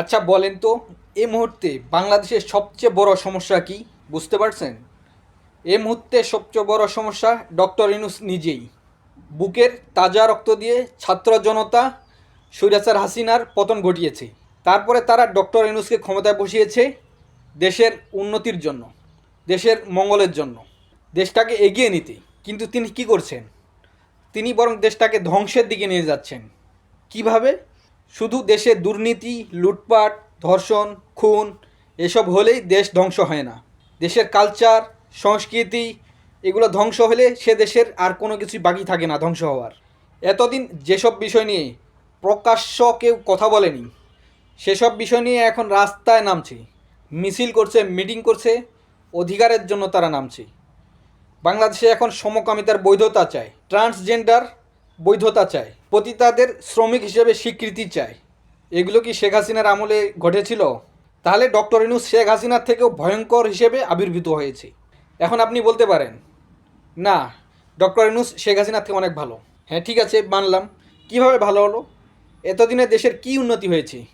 আচ্ছা বলেন তো এই মুহূর্তে বাংলাদেশের সবচেয়ে বড় সমস্যা কি? বুঝতে পারছেন? এই মুহূর্তে সবচেয়ে বড় সমস্যা ডক্টর ইনুস নিজেই। বুকের তাজা রক্ত দিয়ে ছাত্র জনতা সৈরাচার হাসিনার পতন ঘটিয়েছে। তারপরে তারা ডক্টর ইনুসকে ক্ষমতায় বসিয়েছে দেশের উন্নতির জন্য, দেশের মঙ্গলের জন্য, দেশটাকে এগিয়ে নিতে। কিন্তু তিনি কি করছেন? তিনি বরং দেশটাকে ধ্বংসের দিকে নিয়ে যাচ্ছেন। কীভাবে? শুধু দেশে দুর্নীতি, লুটপাট, ধর্ষণ, খুন এসব হলেই দেশ ধ্বংস হয় না। দেশের কালচার সংস্কৃতি এগুলো ধ্বংস হলে সে দেশের আর কোনো কিছুই বাকি থাকে না ধ্বংস হওয়ার। এতদিন যেসব বিষয় নিয়ে প্রকাশ্য কেউ কথা বলেনি, সেসব বিষয় নিয়ে এখন রাস্তায় নামছে। মিছিল করছে, মিটিং করছে, অধিকারের জন্য তারা নামছে। বাংলাদেশে এখন সমকামিতার বৈধতা চায় ট্রান্সজেন্ডার বৈধতা চায় পতিতাদের শ্রমিক হিসেবে স্বীকৃতি চায় এগুলো কি শেখ হাসিনার আমলে ঘটেছিল? তাহলে ডক্টর ইনুস শেখ হাসিনার থেকেও ভয়ঙ্কর হিসেবে আবির্ভূত হয়েছে। এখন আপনি বলতে পারেন, না, ডক্টর ইনুস শেখ হাসিনার থেকে অনেক ভালো। হ্যাঁ ঠিক আছে, মানলাম। কীভাবে ভালো হলো? এতদিনে দেশের কি উন্নতি হয়েছে?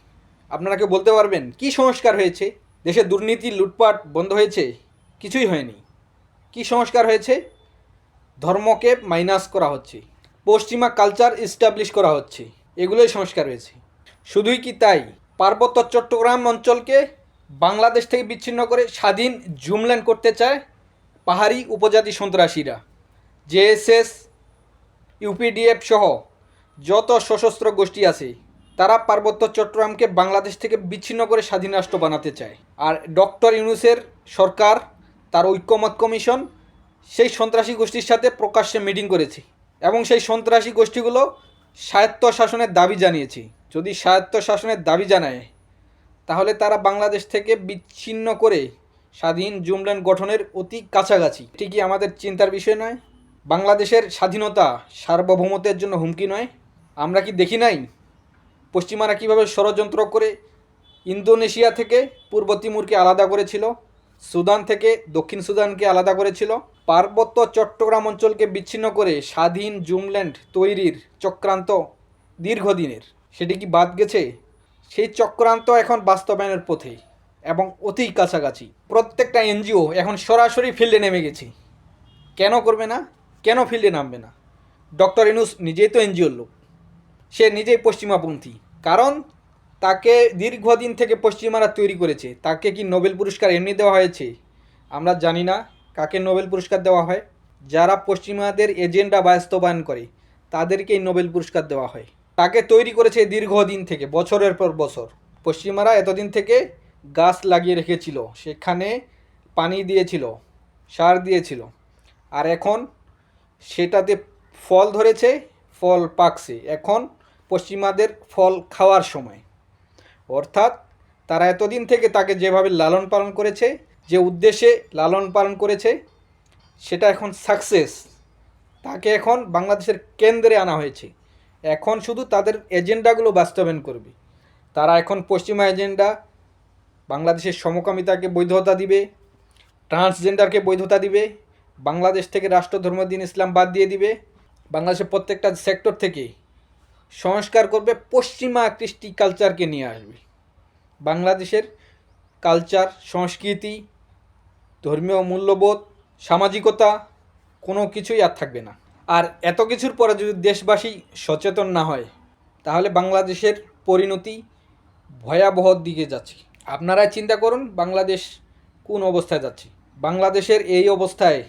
আপনারা কেউ বলতে পারবেন, কি সংস্কার হয়েছে? দেশের দুর্নীতি, লুটপাট বন্ধ হয়েছে? কিছুই হয়নি। কি সংস্কার হয়েছে? ধর্মকে মাইনাস করা হচ্ছে। পশ্চিমা কালচার ইস্টাবলিশ করা হচ্ছে। এগুলোই সংস্কার হয়েছে। শুধুই কি তাই? পার্বত্য চট্টগ্রাম অঞ্চলকে বাংলাদেশ থেকে বিচ্ছিন্ন করে স্বাধীন জুমল্যান্ড করতে চায় পাহাড়ি উপজাতি সন্ত্রাসীরা। জেএসএস, ইউপিডিএফ সহ যত সশস্ত্র গোষ্ঠী আছে, তারা পার্বত্য চট্টগ্রামকে বাংলাদেশ থেকে বিচ্ছিন্ন করে স্বাধীন রাষ্ট্র বানাতে চায়। আর ডক্টর ইউনুসের সরকার, তার ঐক্যমত কমিশন, সেই সন্ত্রাসী গোষ্ঠীর সাথে প্রকাশ্যে মিটিং করেছে। এবং সেই সন্ত্রাসী গোষ্ঠীগুলো স্বায়ত্ত শাসনের দাবি জানিয়েছি। যদি স্বায়ত্ত শাসনের দাবি জানায়, তাহলে তারা বাংলাদেশ থেকে বিচ্ছিন্ন করে স্বাধীন জুমল্যান্ড গঠনের অতি কাছাকাছি। ঠিকই আমাদের চিন্তার বিষয় নয়। বাংলাদেশের স্বাধীনতা সার্বভৌমত্বের জন্য হুমকি নয়। আমরা কি দেখি নাই? পশ্চিমারা কীভাবে ষড়যন্ত্র করে ইন্দোনেশিয়া থেকে পূর্ব তিমুরকে আলাদা করেছিল? সুদান থেকে দক্ষিণ সুদানকে আলাদা করেছিল। পার্বত্য চট্টগ্রাম অঞ্চলকে বিচ্ছিন্ন করে স্বাধীন জুমল্যান্ড তৈরির চক্রান্ত দীর্ঘদিনের। সেটি কি বাদ গেছে? সেই চক্রান্ত এখন বাস্তবায়নের পথে এবং অতি কাছাকাছি। প্রত্যেকটা এনজিও এখন সরাসরি ফিল্ডে নেমে গেছে। কেন করবে না? কেন ফিল্ডে নামবে না? ডক্টর ইনুস নিজেই তো এনজিওর লোক। সে নিজেই পশ্চিমাপন্থী কারণ তাকে দীর্ঘদিন থেকে পশ্চিমারা তৈরি করেছে। তাকে কি নোবেল পুরস্কার এমনি দেওয়া হয়েছে? আমরা জানি না কাকে নোবেল পুরস্কার দেওয়া হয়। যারা পশ্চিমাদের এজেন্ডা বাস্তবায়ন করে, তাদেরকেই নোবেল পুরস্কার দেওয়া হয়। তাকে তৈরি করেছে দীর্ঘদিন থেকে, বছরের পর বছর। পশ্চিমারা এতদিন থেকে গাছ লাগিয়ে রেখেছিল, সেখানে পানি দিয়েছিল, সার দিয়েছিল। আর এখন সেটাতে ফল ধরেছে, ফল পাকছে। এখন পশ্চিমাদের ফল খাওয়ার সময়। অর্থাৎ তারা এতদিন থেকে তাকে যেভাবে লালন পালন করেছে, যে উদ্দেশ্যে লালন পালন করেছে, সেটা এখন সাকসেস তাকে এখন বাংলাদেশের কেন্দ্রে আনা হয়েছে। এখন শুধু তাদের এজেন্ডাগুলো বাস্তবায়ন করবে। তারা এখন পশ্চিমা এজেন্ডা, বাংলাদেশের সমকামিতাকে বৈধতা দিবে ট্রান্সজেন্ডারকে বৈধতা দিবে, বাংলাদেশ থেকে রাষ্ট্রধর্ম দিন ইসলাম বাদ দিয়ে দিবে, বাংলাদেশের প্রত্যেকটা সেক্টর থেকে সংস্কার করবে পশ্চিমা কৃষ্টি কালচারকে নিয়ে আসবে। বাংলাদেশের কালচার সংস্কৃতি, ধর্মীয় মূল্যবোধ, সামাজিকতা কোনো কিছুই আর থাকবে না। আর এত কিছুর পরে যদি দেশবাসী সচেতন না হয়, তাহলে বাংলাদেশের পরিণতি ভয়াবহ দিকে যাচ্ছে। আপনারা চিন্তা করুন, বাংলাদেশ কোন অবস্থায় যাচ্ছে? বাংলাদেশের এই অবস্থায়,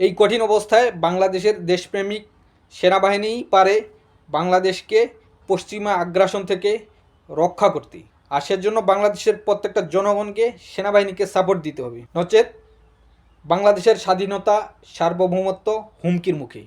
এই কঠিন অবস্থায় বাংলাদেশের দেশপ্রেমিক সেনাবাহিনীই পারে বাংলাদেশকে পশ্চিমা আগ্রাসন থেকে রক্ষা করতে। আর সেজন্য বাংলাদেশের প্রত্যেকটা জনগণকে সেনাবাহিনীকে সাপোর্ট দিতে হবে। নচেত বাংলাদেশের স্বাধীনতা সার্বভৌমত্ব হুমকির মুখে।